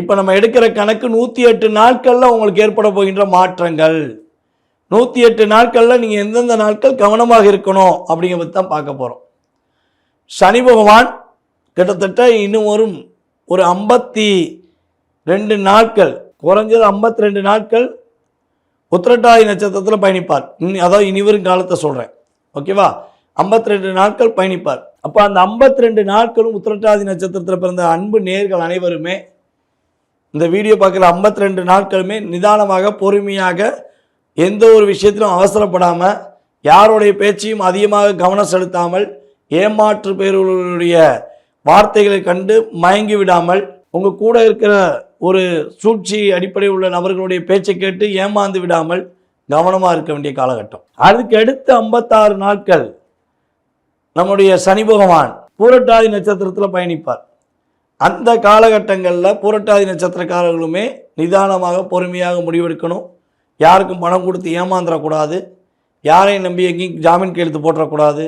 இப்போ நம்ம எடுக்கிற கணக்கு நூற்றி எட்டு நாட்களில் உங்களுக்கு ஏற்பட போகின்ற மாற்றங்கள். நூற்றி எட்டு நாட்களில் நீங்கள் எந்தெந்த நாட்கள் கவனமாக இருக்கணும் அப்படிங்கிறத தான் பார்க்க போகிறோம் சனி பகவான் கிட்டத்தட்ட இன்னும் வரும் ஒரு ஐம்பத்தி ரெண்டு நாட்கள் குறைஞ்சது ஐம்பத்தி ரெண்டு நாட்கள் உத்திரட்டாதி நட்சத்திரத்தில் பயணிப்பார். அதாவது இனி வரும் காலத்தை சொல்கிறேன் ஓகேவா 52 ரெண்டு நாட்கள் பயணிப்பார். அப்போ அந்த 52 ரெண்டு நாட்களும் உத்திரட்டாதி நட்சத்திரத்தில் பிறந்த அன்பு நேர்கள் அனைவருமே இந்த வீடியோ பார்க்குற 52 ரெண்டு நாட்களுமே நிதானமாக பொறுமையாக எந்த ஒரு விஷயத்திலும் அவசரப்படாமல் யாருடைய பேச்சையும் அதிகமாக கவனம் செலுத்தாமல் ஏமாற்று பேர்களுடைய வார்த்தைகளை கண்டு மயங்கி விடாமல் உங்கள் கூட இருக்கிற ஒரு சூழ்ச்சி அடிப்படையில் உள்ள நபர்களுடைய பேச்சை கேட்டு ஏமாந்து விடாமல் கவனமாக இருக்க வேண்டிய காலகட்டம். அதுக்கு அடுத்த ஐம்பத்தாறு நாட்கள் நம்முடைய சனி பகவான் பூரட்டாதி நட்சத்திரத்தில் பயணிப்பார். அந்த காலகட்டங்களில் புரட்டாதி நட்சத்திரக்காரர்களுமே நிதானமாக பொறுமையாக முடிவெடுக்கணும். யாருக்கும் பணம் கொடுத்து ஏமாந்துடக்கூடாது யாரையும் நம்பி எங்கேயும் ஜாமீன் கையெழுத்து போட்டுறக்கூடாது.